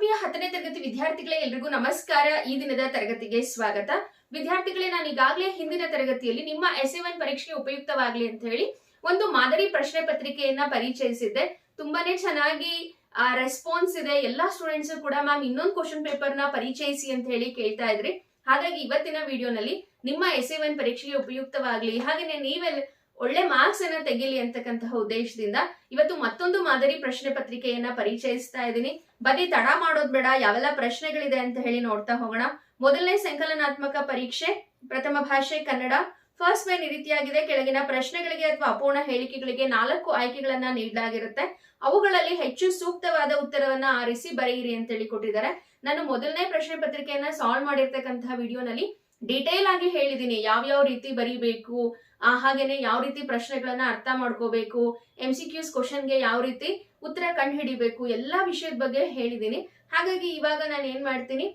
ಆತ್ಮೀಯ ಹತ್ತನೇ ತರಗತಿ ವಿದ್ಯಾರ್ಥಿಗಳೇ ಎಲ್ರಿಗೂ ನಮಸ್ಕಾರ. ಈ ದಿನದ ತರಗತಿಗೆ ಸ್ವಾಗತ. ವಿದ್ಯಾರ್ಥಿಗಳೇ, ನಾನು ಈಗಾಗಲೇ ಹಿಂದಿನ ತರಗತಿಯಲ್ಲಿ ನಿಮ್ಮ ಎಸ್ ಒನ್ ಪರೀಕ್ಷೆಗೆ ಉಪಯುಕ್ತವಾಗಲಿ ಅಂತ ಹೇಳಿ ಒಂದು ಮಾದರಿ ಪ್ರಶ್ನೆ ಪತ್ರಿಕೆಯನ್ನ ಪರಿಚಯಿಸಿದ್ದೆ. ತುಂಬಾನೇ ಚೆನ್ನಾಗಿ ರೆಸ್ಪಾನ್ಸ್ ಇದೆ. ಎಲ್ಲಾ ಸ್ಟೂಡೆಂಟ್ಸ್ ಕೂಡ ಮ್ಯಾಮ್ ಇನ್ನೊಂದು ಕ್ವಶನ್ ಪೇಪರ್ನ ಪರಿಚಯಿಸಿ ಅಂತ ಹೇಳಿ ಕೇಳ್ತಾ ಇದ್ರಿ. ಹಾಗಾಗಿ ಇವತ್ತಿನ ವಿಡಿಯೋನಲ್ಲಿ ನಿಮ್ಮ ಎಸ್ ಒನ್ ಪರೀಕ್ಷೆಗೆ ಉಪಯುಕ್ತವಾಗಲಿ ಹಾಗೆಯೇ ನೀವೆಲ್ಲ ಒಳ್ಳೆ ಮಾರ್ಕ್ಸ್ ಅನ್ನ ತೆಗಿಲಿ ಅಂತಕ್ಕಂತಹ ಉದ್ದೇಶದಿಂದ ಇವತ್ತು ಮತ್ತೊಂದು ಮಾದರಿ ಪ್ರಶ್ನೆ ಪತ್ರಿಕೆಯನ್ನ ಪರಿಚಯಿಸ್ತಾ ಇದ್ದೀನಿ. ಬರೀ ತಡ ಮಾಡೋದ್ ಬೇಡ, ಯಾವೆಲ್ಲ ಪ್ರಶ್ನೆಗಳಿದೆ ಅಂತ ಹೇಳಿ ನೋಡ್ತಾ ಹೋಗೋಣ. ಮೊದಲನೇ ಸಂಕಲನಾತ್ಮಕ ಪರೀಕ್ಷೆ, ಪ್ರಥಮ ಭಾಷೆ, ಕನ್ನಡ. ಫಸ್ಟ್ ಮೇನ್ ಈ ರೀತಿಯಾಗಿದೆ. ಕೆಳಗಿನ ಪ್ರಶ್ನೆಗಳಿಗೆ ಅಥವಾ ಅಪೂರ್ಣ ಹೇಳಿಕೆಗಳಿಗೆ ನಾಲ್ಕು ಆಯ್ಕೆಗಳನ್ನ ನೀಡಲಾಗಿರುತ್ತೆ. ಅವುಗಳಲ್ಲಿ ಹೆಚ್ಚು ಸೂಕ್ತವಾದ ಉತ್ತರವನ್ನ ಆರಿಸಿ ಬರೆಯಿರಿ ಅಂತ ಹೇಳಿ ಕೊಟ್ಟಿದ್ದಾರೆ. ನಾನು ಮೊದಲನೇ ಪ್ರಶ್ನೆ ಪತ್ರಿಕೆಯನ್ನ ಸಾಲ್ವ್ ಮಾಡಿರ್ತಕ್ಕಂತಹ ವಿಡಿಯೋನಲ್ಲಿ ಡಿಟೇಲ್ ಆಗಿ ಹೇಳಿದ್ದೀನಿ. ಯಾವ್ಯಾವ ರೀತಿ ಬರೀಬೇಕು? ಹಾಗೇನೆ ಯಾವ ರೀತಿ ಪ್ರಶ್ನೆಗಳನ್ನ ಅರ್ಥ ಮಾಡ್ಕೋಬೇಕು ಎಂ ಸಿ ಕ್ಯೂಸ್ ಕ್ವಶನ್ಗೆ ಯಾವ ರೀತಿ ಉತ್ತರ ಕಂಡು ಹಿಡಿಬೇಕು ಎಲ್ಲಾ ವಿಷಯದ ಬಗ್ಗೆ ಹೇಳಿದ್ದೀನಿ ಹಾಗಾಗಿ ಇವಾಗ ನಾನು ಏನ್ ಮಾಡ್ತೀನಿ,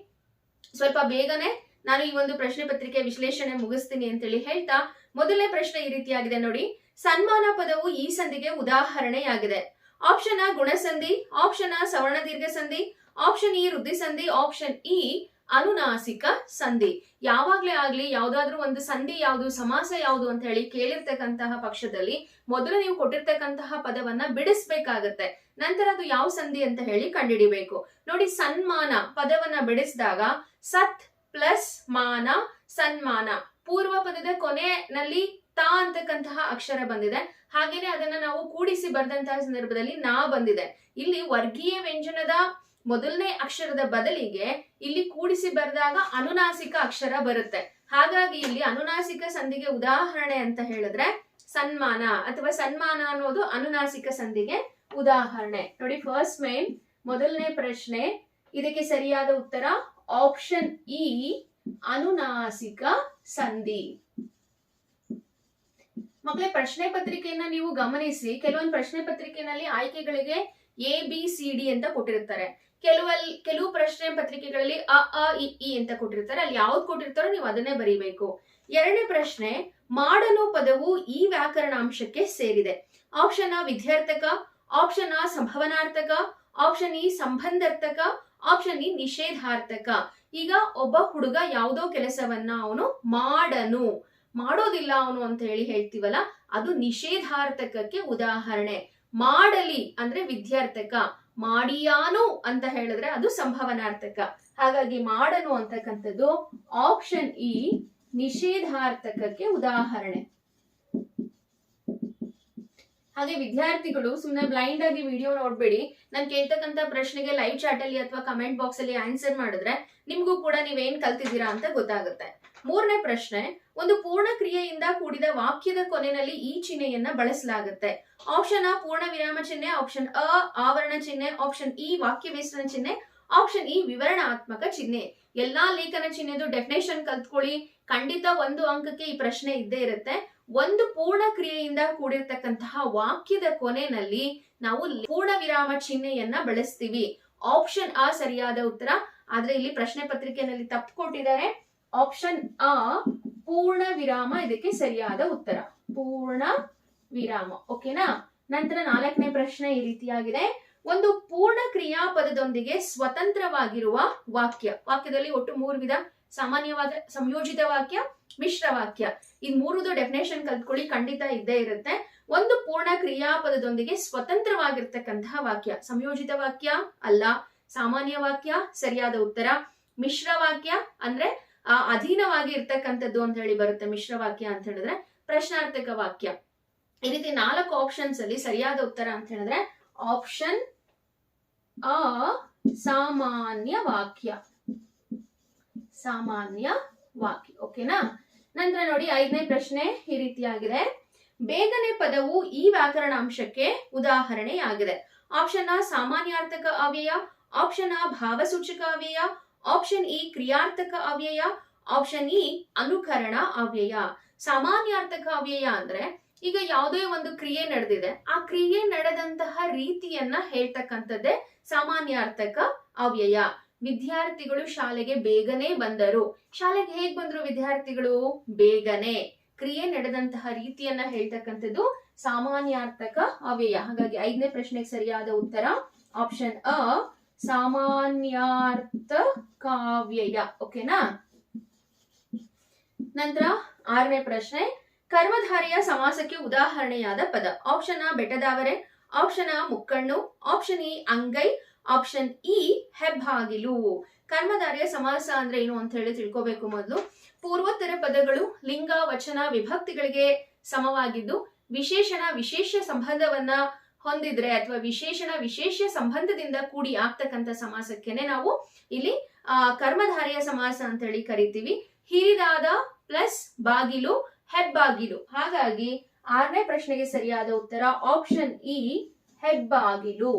ಸ್ವಲ್ಪ ಬೇಗನೆ ನಾನು ಈ ಒಂದು ಪ್ರಶ್ನೆ ಪತ್ರಿಕೆ ವಿಶ್ಲೇಷಣೆ ಮುಗಿಸ್ತೀನಿ ಅಂತೇಳಿ ಹೇಳ್ತಾ, ಮೊದಲನೇ ಪ್ರಶ್ನೆ ಈ ರೀತಿಯಾಗಿದೆ ನೋಡಿ. ಸನ್ಮಾನ ಪದವು ಈ ಸಂಧಿಗೆ ಉದಾಹರಣೆಯಾಗಿದೆ. ಆಪ್ಷನ್ ಆ ಗುಣಸಂಧಿ, ಆಪ್ಷನ್ ಆ ಸವರ್ಣ ದೀರ್ಘ ಸಂಧಿ ಆಪ್ಷನ್ ಇ ವೃದ್ಧಿ ಸಂಧಿ ಆಪ್ಷನ್ ಇ ಅನುನಾಸಿಕ ಸಂಧಿ. ಯಾವಾಗ್ಲೇ ಆಗ್ಲಿ, ಯಾವ್ದಾದ್ರು ಒಂದು ಸಂಧಿ ಯಾವುದು, ಸಮಾಸ ಯಾವುದು ಅಂತ ಹೇಳಿ ಕೇಳಿರ್ತಕ್ಕಂತಹ ಪಕ್ಷದಲ್ಲಿ ಮೊದಲು ನೀವು ಕೊಟ್ಟಿರ್ತಕ್ಕಂತಹ ಪದವನ್ನ ಬಿಡಿಸ್ಬೇಕಾಗತ್ತೆ. ನಂತರ ಅದು ಯಾವ ಸಂಧಿ ಅಂತ ಹೇಳಿ ಕಂಡುಹಿಡಿಬೇಕು. ನೋಡಿ, ಸನ್ಮಾನ, ಪದವನ್ನ ಬಿಡಿಸಿದಾಗ ಸತ್ ಪ್ಲಸ್ ಮಾನ, ಸನ್ಮಾನ. ಪೂರ್ವ ಪದದ ಕೊನೆಯಲ್ಲಿ ತಾ ಅಂತಕ್ಕಂತಹ ಅಕ್ಷರ ಬಂದಿದೆ. ಹಾಗೇನೆ ಅದನ್ನ ನಾವು ಕೂಡಿಸಿ ಬರೆದಂತಹ ಸಂದರ್ಭದಲ್ಲಿ ನಾ ಬಂದಿದೆ. ಇಲ್ಲಿ ವರ್ಗೀಯ ವ್ಯಂಜನದ ಮೊದಲನೇ ಅಕ್ಷರದ ಬದಲಿಗೆ ಇಲ್ಲಿ ಕೂಡಿಸಿ ಬರೆದಾಗ ಅನುನಾಸಿಕ ಅಕ್ಷರ ಬರುತ್ತೆ. ಹಾಗಾಗಿ ಇಲ್ಲಿ ಅನುನಾಸಿಕ ಸಂಧಿಗೆ ಉದಾಹರಣೆ ಅಂತ ಹೇಳಿದ್ರೆ ಸನ್ಮಾನ ಅಥವಾ ಸನ್ಮಾನ ಅನ್ನೋದು ಅನುನಾಸಿಕ ಸಂಧಿಗೆ ಉದಾಹರಣೆ. ನೋಡಿ ಫಸ್ಟ್ ಮೇನ್ ಮೊದಲನೇ ಪ್ರಶ್ನೆ, ಇದಕ್ಕೆ ಸರಿಯಾದ ಉತ್ತರ ಆಪ್ಷನ್ ಇ ಅನುನಾಸಿಕ ಸಂಧಿ. ಮಕ್ಕಳೇ, ಪ್ರಶ್ನೆ ಪತ್ರಿಕೆಯನ್ನ ನೀವು ಗಮನಿಸಿ, ಕೆಲವೊಂದು ಪ್ರಶ್ನೆ ಪತ್ರಿಕೆನಲ್ಲಿ ಆಯ್ಕೆಗಳಿಗೆ ಎ ಬಿ ಸಿ ಡಿ ಅಂತ ಕೊಟ್ಟಿರ್ತಾರೆ ಕೆಲವಲ್ಲಿ ಕೆಲವು ಪ್ರಶ್ನೆ ಪತ್ರಿಕೆಗಳಲ್ಲಿ ಅ ಅ, ಇ ಅಂತ ಕೊಟ್ಟಿರ್ತಾರೆ. ಅಲ್ಲಿ ಯಾವ್ದು ಕೊಟ್ಟಿರ್ತಾರೋ ನೀವು ಅದನ್ನೇ ಬರೀಬೇಕು. ಎರಡನೇ ಪ್ರಶ್ನೆ, ಮಾಡಲು ಪದವು ಈ ವ್ಯಾಕರಣಾಂಶಕ್ಕೆ ಸೇರಿದೆ. ಆಪ್ಷನ್ ಅ ವಿದ್ಯಾರ್ಥಕ. ಆಪ್ಷನ್ ಅ ಸಂಭವನಾರ್ಥಕ. ಆಪ್ಷನ್ ಇ ಸಂಬಂಧಾರ್ಥಕ ಆಪ್ಷನ್ ಇ ನಿಷೇಧಾರ್ಥಕ. ಈಗ ಒಬ್ಬ ಹುಡುಗ ಯಾವುದೋ ಕೆಲಸವನ್ನ ಅವನು ಮಾಡನು. ಮಾಡೋದಿಲ್ಲ ಅವನು ಅಂತ ಹೇಳಿ ಹೇಳ್ತೀವಲ್ಲ, ಅದು ನಿಷೇಧಾರ್ಥಕಕ್ಕೆ ಉದಾಹರಣೆ. ಮಾಡಲಿ ಅಂದ್ರೆ ವಿದ್ಯಾರ್ಥಕ. ಮಾಡಿಯಾನು ಅಂತ ಹೇಳಿದ್ರೆ ಅದು ಸಂಭವನಾರ್ಥಕ. ಹಾಗಾಗಿ ಮಾಡನು ಅಂತಕ್ಕಂಥದ್ದು ಆಪ್ಷನ್ ಇ ನಿಷೇಧಾರ್ಥಕಕ್ಕೆ ಉದಾಹರಣೆ. ಹಾಗೆ ವಿದ್ಯಾರ್ಥಿಗಳು ಸುಮ್ಮನೆ ಬ್ಲೈಂಡ್ ಆಗಿ ವಿಡಿಯೋ ನೋಡ್ಬೇಡಿ. ನಾನು ಕೇಳ್ತಕ್ಕಂಥ ಪ್ರಶ್ನೆಗೆ ಲೈವ್ ಚಾಟ್ ಅಲ್ಲಿ ಅಥವಾ ಕಮೆಂಟ್ ಬಾಕ್ಸ್ ಅಲ್ಲಿ ಆನ್ಸರ್ ಮಾಡಿದ್ರೆ ನಿಮ್ಗೂ ಕೂಡ ನೀವೇನ್ ಕಲ್ತಿದ್ದೀರಾ ಅಂತ ಗೊತ್ತಾಗುತ್ತೆ. ಮೂರನೇ ಪ್ರಶ್ನೆ, ಒಂದು ಪೂರ್ಣ ಕ್ರಿಯೆಯಿಂದ ಕೂಡಿದ ವಾಕ್ಯದ ಕೊನೆಯಲ್ಲಿ ಈ ಚಿಹ್ನೆಯನ್ನ ಬಳಸಲಾಗುತ್ತೆ. ಆಪ್ಷನ್ ಅ ಪೂರ್ಣ ವಿರಾಮ ಚಿಹ್ನೆ. ಆಪ್ಷನ್ ಅ ಆವರಣ ಚಿಹ್ನೆ. ಆಪ್ಷನ್ ಇ ವಾಕ್ಯ ವಿಸ್ತರಣ ಚಿಹ್ನೆ. ಆಪ್ಷನ್ ಇ ವಿವರಣಾತ್ಮಕ ಚಿಹ್ನೆ. ಎಲ್ಲಾ ಲೇಖನ ಚಿಹ್ನೆದು ಡೆಫಿನೇಷನ್ ಕಲ್ತ್ಕೊಳ್ಳಿ. ಖಂಡಿತ ಒಂದು ಅಂಕಕ್ಕೆ ಈ ಪ್ರಶ್ನೆ ಇದ್ದೇ ಇರುತ್ತೆ. ಒಂದು ಪೂರ್ಣ ಕ್ರಿಯೆಯಿಂದ ಕೂಡಿರ್ತಕ್ಕಂತಹ ವಾಕ್ಯದ ಕೊನೆಯಲ್ಲಿ ನಾವು ಪೂರ್ಣ ವಿರಾಮ ಚಿಹ್ನೆಯನ್ನ ಬಳಸ್ತೀವಿ. ಆಪ್ಷನ್ ಅ ಸರಿಯಾದ ಉತ್ತರ. ಆದ್ರೆ ಇಲ್ಲಿ ಪ್ರಶ್ನೆ ಪತ್ರಿಕೆಯಲ್ಲಿ ತಪ್ಪು ಕೊಟ್ಟಿದ್ದಾರೆ. ಆಪ್ಷನ್ ಅ ಪೂರ್ಣ ವಿರಾಮ, ಇದಕ್ಕೆ ಸರಿಯಾದ ಉತ್ತರ. ಪೂರ್ಣ ವಿರಾಮ. ಓಕೆನಾ ನಂತರ ನಾಲ್ಕನೇ ಪ್ರಶ್ನೆ ಈ ರೀತಿಯಾಗಿದೆ. ಒಂದು ಪೂರ್ಣ ಕ್ರಿಯಾಪದದೊಂದಿಗೆ ಸ್ವತಂತ್ರವಾಗಿರುವ ವಾಕ್ಯ. ವಾಕ್ಯದಲ್ಲಿ ಒಟ್ಟು ಮೂರು ವಿಧ. ಸಾಮಾನ್ಯವಾದ, ಸಂಯೋಜಿತ ವಾಕ್ಯ, ಮಿಶ್ರ ವಾಕ್ಯ. ಈ ಮೂರುದು ಡೆಫಿನೇಷನ್ ಕಲ್ತ್ಕೊಳ್ಳಿ. ಖಂಡಿತ ಇದ್ದೇ ಇರುತ್ತೆ. ಒಂದು ಪೂರ್ಣ ಕ್ರಿಯಾಪದದೊಂದಿಗೆ ಸ್ವತಂತ್ರವಾಗಿರ್ತಕ್ಕಂತಹ ವಾಕ್ಯ. ಸಂಯೋಜಿತ ವಾಕ್ಯ ಅಲ್ಲ. ಸಾಮಾನ್ಯ ವಾಕ್ಯ, ಸರಿಯಾದ ಉತ್ತರ. ಮಿಶ್ರ ವಾಕ್ಯ ಅಂದ್ರೆ ಆ ಅಧೀನವಾಗಿ ಇರ್ತಕ್ಕಂಥದ್ದು ಅಂತ ಹೇಳಿ ಬರುತ್ತೆ ಮಿಶ್ರ ವಾಕ್ಯ ಅಂತ ಹೇಳಿದ್ರೆ ಪ್ರಶ್ನಾರ್ಥಕ ವಾಕ್ಯ. ಈ ರೀತಿ ನಾಲ್ಕು ಆಪ್ಷನ್ಸ್ ಅಲ್ಲಿ ಸರಿಯಾದ ಉತ್ತರ ಅಂತ ಹೇಳಿದ್ರೆ ಆಪ್ಷನ್ ಅ ಸಾಮಾನ್ಯ ವಾಕ್ಯ. ಸಾಮಾನ್ಯ ವಾಕ್ಯ. ಓಕೆನಾ ನಂತರ ನೋಡಿ ಐದನೇ ಪ್ರಶ್ನೆ ಈ ರೀತಿಯಾಗಿದೆ. ಬೇಗನೆ ಪದವು ಈ ವ್ಯಾಕರಣ ಅಂಶಕ್ಕೆ ಉದಾಹರಣೆಯಾಗಿದೆ. ಆಪ್ಷನ್ ಅ ಸಾಮಾನ್ಯಾರ್ಥಕ ಅವ್ಯಯ ಆಪ್ಷನ್ ಅ ಭಾವಸೂಚಕ ಅವ್ಯಯ ಆಪ್ಷನ್ ಇ ಕ್ರಿಯಾರ್ಥಕ ಅವ್ಯಯ. ಆಪ್ಷನ್ ಇ ಅನುಕರಣ ಅವ್ಯಯ. ಸಾಮಾನ್ಯಾರ್ಥಕ ಅವ್ಯಯ ಅಂದ್ರೆ ಈಗ ಯಾವುದೇ ಒಂದು ಕ್ರಿಯೆ ನಡೆದಿದೆ. ಆ ಕ್ರಿಯೆ ನಡೆದಂತಹ ರೀತಿಯನ್ನ ಹೇಳ್ತಕ್ಕಂಥದ್ದೇ ಸಾಮಾನ್ಯಾರ್ಥಕ ಅವ್ಯಯ. ವಿದ್ಯಾರ್ಥಿಗಳು ಶಾಲೆಗೆ ಬೇಗನೆ ಬಂದರು. ಶಾಲೆಗೆ ಹೇಗ್ ಬಂದ್ರು ವಿದ್ಯಾರ್ಥಿಗಳು? ಬೇಗನೆ. ಕ್ರಿಯೆ ನಡೆದಂತಹ ರೀತಿಯನ್ನ ಹೇಳ್ತಕ್ಕಂಥದ್ದು ಸಾಮಾನ್ಯಾರ್ಥಕ ಅವ್ಯಯ. ಹಾಗಾಗಿ ಐದನೇ ಪ್ರಶ್ನೆಗೆ ಸರಿಯಾದ ಉತ್ತರ. ಆಪ್ಷನ್ ಅ ಸಾಮಾನ್ಯಾರ್ಥ ಕಾವ್ಯಯ. ಓಕೆನಾ ನಂತರ ಆರನೇ ಪ್ರಶ್ನೆ. ಕರ್ಮಧಾರಿಯ ಸಮಾಸಕ್ಕೆ ಉದಾಹರಣೆಯಾದ ಪದ. ಆಪ್ಷನ್ ಆ ಬೆಟ್ಟದಾವರೆ. ಆಪ್ಷನ್ ಆ ಮುಕ್ಕಣ್ಣು. ಆಪ್ಷನ್ ಇ ಅಂಗೈ. ಆಪ್ಷನ್ ಇ ಹೆಬ್ಬಾಗಿಲು. ಕರ್ಮಧಾರಿಯ ಸಮಾಸ ಅಂದ್ರೆ ಏನು ಅಂತ ಹೇಳಿ ತಿಳ್ಕೋಬೇಕು ಮೊದಲು. ಪೂರ್ವೋತ್ತರ ಪದಗಳು ಲಿಂಗ, ವಚನ, ವಿಭಕ್ತಿಗಳಿಗೆ ಸಮವಾಗಿದ್ದು ವಿಶೇಷಣ, ವಿಶೇಷ ಸಂಬಂಧವನ್ನ ಹೊಂದಿದ್ರೆ ಅಥವಾ ವಿಶೇಷಣ ವಿಶೇಷ ಸಂಬಂಧದಿಂದ ಕೂಡಿ ಆಗ್ತಕ್ಕಂಥ ಸಮಾಸಕ್ಕೆನೆ ನಾವು ಇಲ್ಲಿ ಕರ್ಮಧಾರೆಯ ಸಮಾಸ ಅಂತ ಹೇಳಿ ಕರಿತೀವಿ. ಹಿರಿದಾದ ಪ್ಲಸ್ ಬಾಗಿಲು, ಹೆಬ್ಬಾಗಿಲು. ಹಾಗಾಗಿ ಆರನೇ ಪ್ರಶ್ನೆಗೆ ಸರಿಯಾದ ಉತ್ತರ ಆಪ್ಷನ್ ಇ, ಹೆಬ್ಬಾಗಿಲು.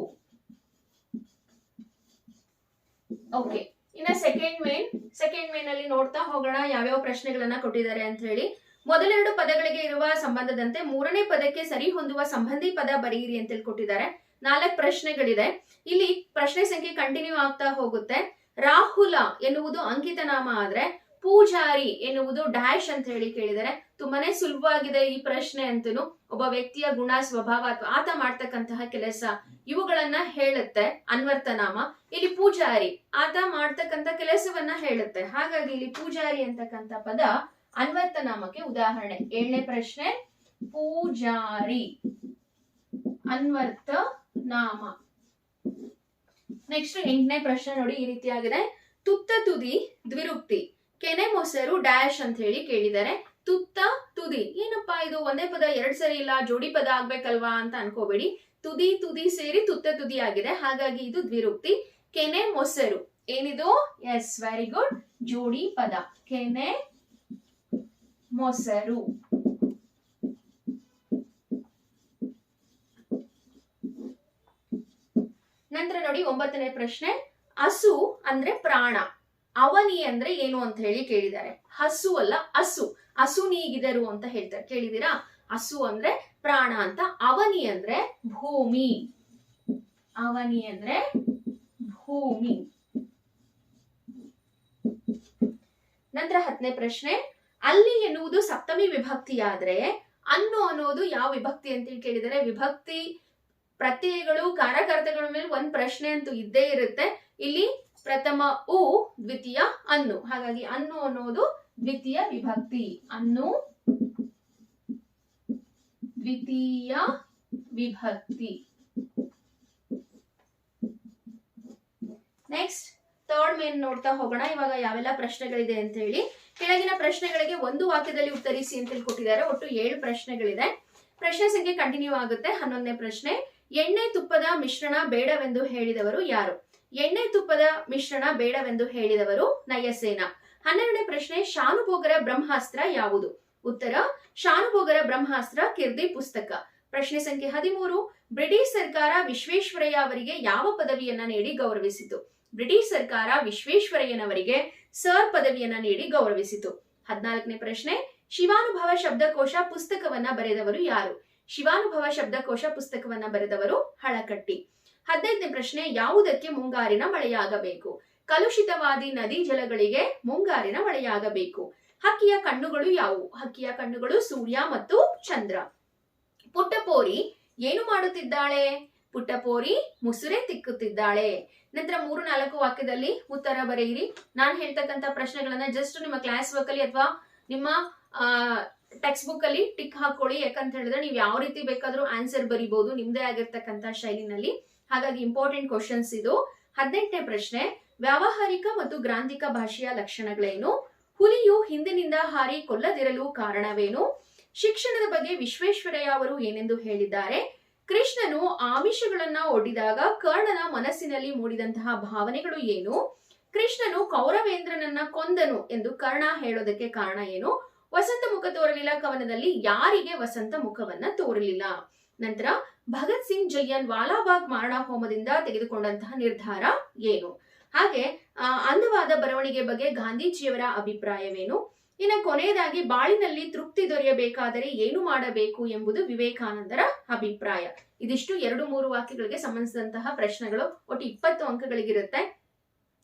ಓಕೆ. ಇನ್ನ ಸೆಕೆಂಡ್ ಮೇನ್ ಸೆಕೆಂಡ್ ಮೇನ್ ಅಲ್ಲಿ ನೋಡ್ತಾ ಹೋಗೋಣ, ಯಾವ್ಯಾವ ಪ್ರಶ್ನೆಗಳನ್ನ ಕೊಟ್ಟಿದ್ದಾರೆ ಅಂತ ಹೇಳಿ ಮೊದಲೆರಡು ಪದಗಳಿಗೆ ಇರುವ ಸಂಬಂಧದಂತೆ ಮೂರನೇ ಪದಕ್ಕೆ ಸರಿ ಹೊಂದುವ ಸಂಬಂಧಿ ಪದ ಬರೆಯಿರಿ ಅಂತ ಕೊಟ್ಟಿದ್ದಾರೆ ನಾಲ್ಕು ಪ್ರಶ್ನೆಗಳಿದೆ. ಇಲ್ಲಿ ಪ್ರಶ್ನೆ ಸಂಖ್ಯೆ ಕಂಟಿನ್ಯೂ ಆಗ್ತಾ ಹೋಗುತ್ತೆ. ರಾಹುಲ ಎನ್ನುವುದು ಅಂಕಿತ ನಾಮ ಆದ್ರೆ ಪೂಜಾರಿ ಎನ್ನುವುದು ಡ್ಯಾಶ್ ಅಂತ ಹೇಳಿ ಕೇಳಿದರೆ ತುಂಬಾನೇ ಸುಲಭವಾಗಿದೆ ಈ ಪ್ರಶ್ನೆ ಅಂತೂ ಒಬ್ಬ ವ್ಯಕ್ತಿಯ ಗುಣ, ಸ್ವಭಾವ ಅಥವಾ ಆತ ಮಾಡ್ತಕ್ಕಂತಹ ಕೆಲಸ ಇವುಗಳನ್ನ ಹೇಳುತ್ತೆ ಅನ್ವರ್ತನಾಮ ಇಲ್ಲಿ ಪೂಜಾರಿ ಆತ ಮಾಡ್ತಕ್ಕಂಥ ಕೆಲಸವನ್ನ ಹೇಳುತ್ತೆ. ಹಾಗಾಗಿ ಇಲ್ಲಿ ಪೂಜಾರಿ ಅಂತಕ್ಕಂಥ ಪದ ಅನ್ವರ್ಥ ನಾಮಕ್ಕೆ ಉದಾಹರಣೆ. ಏಳನೇ ಪ್ರಶ್ನೆ, ಪೂಜಾರಿ ಅನ್ವರ್ತ ನಾಮ ನೆಕ್ಸ್ಟ್ ಎಂಟನೇ ಪ್ರಶ್ನೆ ನೋಡಿ ಈ ರೀತಿಯಾಗಿದೆ. ತುತ್ತ ತುದಿ, ದ್ವಿರುಕ್ತಿ. ಕೆನೆ ಮೊಸರು ಡ್ಯಾಶ್ ಅಂತ ಹೇಳಿ ಕೇಳಿದ್ದಾರೆ. ತುತ್ತ ತುದಿ. ಏನಪ್ಪಾ ಇದು? ಒಂದೇ ಪದ, ಎರಡ್ ಸರಿ ಇಲ್ಲ, ಜೋಡಿ ಪದ ಆಗ್ಬೇಕಲ್ವಾ ಅಂತ ಅನ್ಕೋಬೇಡಿ. ತುದಿ ತುದಿ ಸೇರಿ ತುತ್ತ ತುದಿ ಆಗಿದೆ. ಹಾಗಾಗಿ ಇದು ದ್ವಿರುಕ್ತಿ. ಕೆನೆ ಮೊಸರು. ಏನಿದು? ಎಸ್ ವೆರಿ ಗುಡ್ ಜೋಡಿ ಪದ. ಕೆನೆ ಮೊಸರು ನಂತರ ನೋಡಿ ಒಂಬತ್ತನೇ ಪ್ರಶ್ನೆ. ಹಸು ಅಂದ್ರೆ ಪ್ರಾಣ. ಅವನಿ ಅಂದ್ರೆ ಏನು ಅಂತ ಹೇಳಿ ಕೇಳಿದ್ದಾರೆ. ಹಸು ಅಲ್ಲ, ಹಸು. ಹಸು ನೀಗಿದರು ಅಂತ ಹೇಳ್ತಾರೆ. ಕೇಳಿದಿರಾ ಹಸು ಅಂದ್ರೆ ಪ್ರಾಣ ಅಂತ. ಅವನಿ ಅಂದ್ರೆ ಭೂಮಿ. ಅವನಿ ಅಂದ್ರೆ ಭೂಮಿ. ನಂತರ ಹತ್ತನೇ ಪ್ರಶ್ನೆ. ಅಲ್ಲಿ ಎನ್ನುವುದು ಸಪ್ತಮಿ ವಿಭಕ್ತಿ ಆದ್ರೆ ಅನ್ನು ಅನ್ನೋದು ಯಾವ ವಿಭಕ್ತಿ ಅಂತ ಹೇಳಿ ಕೇಳಿದರೆ ವಿಭಕ್ತಿ ಪ್ರತ್ಯಯಗಳು ಕಾರಕರ್ತಗಳ ಮೇಲೆ ಒಂದ್ ಪ್ರಶ್ನೆ ಅಂತೂ ಇದ್ದೇ ಇರುತ್ತೆ. ಇಲ್ಲಿ ಪ್ರಥಮ ಉ, ದ್ವಿತೀಯ ಅನ್ನು. ಹಾಗಾಗಿ ಅನ್ನು ಅನ್ನೋದು ದ್ವಿತೀಯ ವಿಭಕ್ತಿ. ಅನ್ನು ದ್ವಿತೀಯ ವಿಭಕ್ತಿ. ನೆಕ್ಸ್ಟ್ ಥರ್ಡ್ ಮೇನ್ ನೋಡ್ತಾ ಹೋಗೋಣ. ಇವಾಗ ಯಾವೆಲ್ಲ ಪ್ರಶ್ನೆಗಳಿದೆ ಅಂತ ಹೇಳಿ ಕೆಳಗಿನ ಪ್ರಶ್ನೆಗಳಿಗೆ ಒಂದು ವಾಕ್ಯದಲ್ಲಿ ಉತ್ತರಿಸಿ ಅಂತ ಹೇಳಿ ಕೊಟ್ಟಿದ್ದಾರೆ ಒಟ್ಟು ಏಳು ಪ್ರಶ್ನೆಗಳಿದೆ. ಪ್ರಶ್ನೆ ಸಂಖ್ಯೆ ಕಂಟಿನ್ಯೂ ಆಗುತ್ತೆ. ಹನ್ನೊಂದನೇ ಪ್ರಶ್ನೆ. ಎಣ್ಣೆ ತುಪ್ಪದ ಮಿಶ್ರಣ ಬೇಡವೆಂದು ಹೇಳಿದವರು ಯಾರು? ಎಣ್ಣೆ ತುಪ್ಪದ ಮಿಶ್ರಣ ಬೇಡವೆಂದು ಹೇಳಿದವರು ನಯಸೇನ. ಹನ್ನೆರಡನೇ ಪ್ರಶ್ನೆ, ಶಾನುಭೋಗರ ಬ್ರಹ್ಮಾಸ್ತ್ರ ಯಾವುದು? ಉತ್ತರ, ಶಾನುಭೋಗರ ಬ್ರಹ್ಮಾಸ್ತ್ರ, ಕಿರ್ದಿ ಪುಸ್ತಕ. ಪ್ರಶ್ನೆ ಸಂಖ್ಯೆ ಹದಿಮೂರು. ಬ್ರಿಟಿಷ್ ಸರ್ಕಾರ ವಿಶ್ವೇಶ್ವರಯ್ಯ ಅವರಿಗೆ ಯಾವ ಪದವಿಯನ್ನ ನೀಡಿ ಗೌರವಿಸಿತು? ಬ್ರಿಟಿಷ್ ಸರ್ಕಾರ ವಿಶ್ವೇಶ್ವರಯ್ಯನವರಿಗೆ ಸರ್ ಪದವಿಯನ್ನ ನೀಡಿ ಗೌರವಿಸಿತು. ಹದಿನಾಲ್ಕನೇ ಪ್ರಶ್ನೆ, ಶಿವಾನುಭವ ಶಬ್ದಕೋಶ ಪುಸ್ತಕವನ್ನ ಬರೆದವರು ಯಾರು? ಶಿವಾನುಭವ ಶಬ್ದಕೋಶ ಪುಸ್ತಕವನ್ನ ಬರೆದವರು ಹಳಕಟ್ಟಿ. ಹದಿನೈದನೇ ಪ್ರಶ್ನೆ, ಯಾವುದಕ್ಕೆ ಮುಂಗಾರಿನ ಮಳೆಯಾಗಬೇಕು? ಕಲುಷಿತವಾದಿ ನದಿ ಜಲಗಳಿಗೆ ಮುಂಗಾರಿನ ಮಳೆಯಾಗಬೇಕು. ಹಕ್ಕಿಯ ಕಣ್ಣುಗಳು ಯಾವುವು? ಹಕ್ಕಿಯ ಕಣ್ಣುಗಳು ಸೂರ್ಯ ಮತ್ತು ಚಂದ್ರ. ಪುಟ್ಟಪೋರಿ ಏನು ಮಾಡುತ್ತಿದ್ದಾಳೆ? ಪುಟ್ಟಪೋರಿ ಮುಸುರೆ ತಿಕ್ಕುತ್ತಿದ್ದಾಳೆ. ನಂತರ ಮೂರು ನಾಲ್ಕು ವಾಕ್ಯದಲ್ಲಿ ಉತ್ತರ ಬರೆಯಿರಿ. ನಾನು ಹೇಳ್ತಕ್ಕಂತ ಪ್ರಶ್ನೆಗಳನ್ನ ಜಸ್ಟ್ ನಿಮ್ಮ ಕ್ಲಾಸ್ ವರ್ಕ್ ಅಲ್ಲಿ ಅಥವಾ ನಿಮ್ಮ ಟೆಕ್ಸ್ಟ್ ಬುಕ್ ಅಲ್ಲಿ ಟಿಕ್ ಹಾಕೊಳ್ಳಿ. ಯಾಕಂತ ಹೇಳಿದ್ರೆ ನೀವು ಯಾವ ರೀತಿ ಬೇಕಾದ್ರೂ ಆನ್ಸರ್ ಬರಿಬಹುದು ನಿಮ್ದೇ ಆಗಿರ್ತಕ್ಕಂತ ಶೈಲಿನಲ್ಲಿ. ಹಾಗಾಗಿ ಇಂಪಾರ್ಟೆಂಟ್ ಕ್ವಶನ್ಸ್ ಇದು. ಹದಿನೆಂಟನೇ ಪ್ರಶ್ನೆ, ವ್ಯಾವಹಾರಿಕ ಮತ್ತು ಗ್ರಾಂಥಿಕ ಭಾಷೆಯ ಲಕ್ಷಣಗಳೇನು? ಹುಲಿಯು ಹಿಂದಿನಿಂದ ಹಾರಿ ಕೊಲ್ಲದಿರಲು ಕಾರಣವೇನು? ಶಿಕ್ಷಣದ ಬಗ್ಗೆ ವಿಶ್ವೇಶ್ವರಯ್ಯ ಅವರು ಏನೆಂದು ಹೇಳಿದ್ದಾರೆ? ಕೃಷ್ಣನು ಆಮಿಷಗಳನ್ನ ಒಡ್ಡಿದಾಗ ಕರ್ಣನ ಮನಸ್ಸಿನಲ್ಲಿ ಮೂಡಿದಂತಹ ಭಾವನೆಗಳು ಏನು? ಕೃಷ್ಣನು ಕೌರವೇಂದ್ರನನ್ನ ಕೊಂದನು ಎಂದು ಕರ್ಣ ಹೇಳೋದಕ್ಕೆ ಕಾರಣ ಏನು? ವಸಂತ ಮುಖ ತೋರಲಿಲ್ಲ, ಕವನದಲ್ಲಿ ಯಾರಿಗೆ ವಸಂತ ಮುಖವನ್ನ ತೋರಲಿಲ್ಲ? ನಂತರ ಭಗತ್ ಸಿಂಗ್ ಜಯ್ಯನ್ ವಾಲಾಬಾಗ್ ಮಾರಣ ಹೋಮದಿಂದ ತೆಗೆದುಕೊಂಡಂತಹ ನಿರ್ಧಾರ ಏನು? ಹಾಗೆ ಅಂದವಾದ ಬರವಣಿಗೆ ಬಗ್ಗೆ ಗಾಂಧೀಜಿಯವರ ಅಭಿಪ್ರಾಯವೇನು? ಇನ್ನು ಕೊನೆಯದಾಗಿ ಬಾಳಿನಲ್ಲಿ ತೃಪ್ತಿ ದೊರೆಯಬೇಕಾದರೆ ಏನು ಮಾಡಬೇಕು ಎಂಬುದು ವಿವೇಕಾನಂದರ ಅಭಿಪ್ರಾಯ. ಇದಿಷ್ಟು ಎರಡು ಮೂರು ವಾಕ್ಯಗಳಿಗೆ ಸಂಬಂಧಿಸಿದಂತಹ ಪ್ರಶ್ನೆಗಳು. ಒಟ್ಟು ಇಪ್ಪತ್ತು ಅಂಕಗಳಿಗಿರುತ್ತೆ.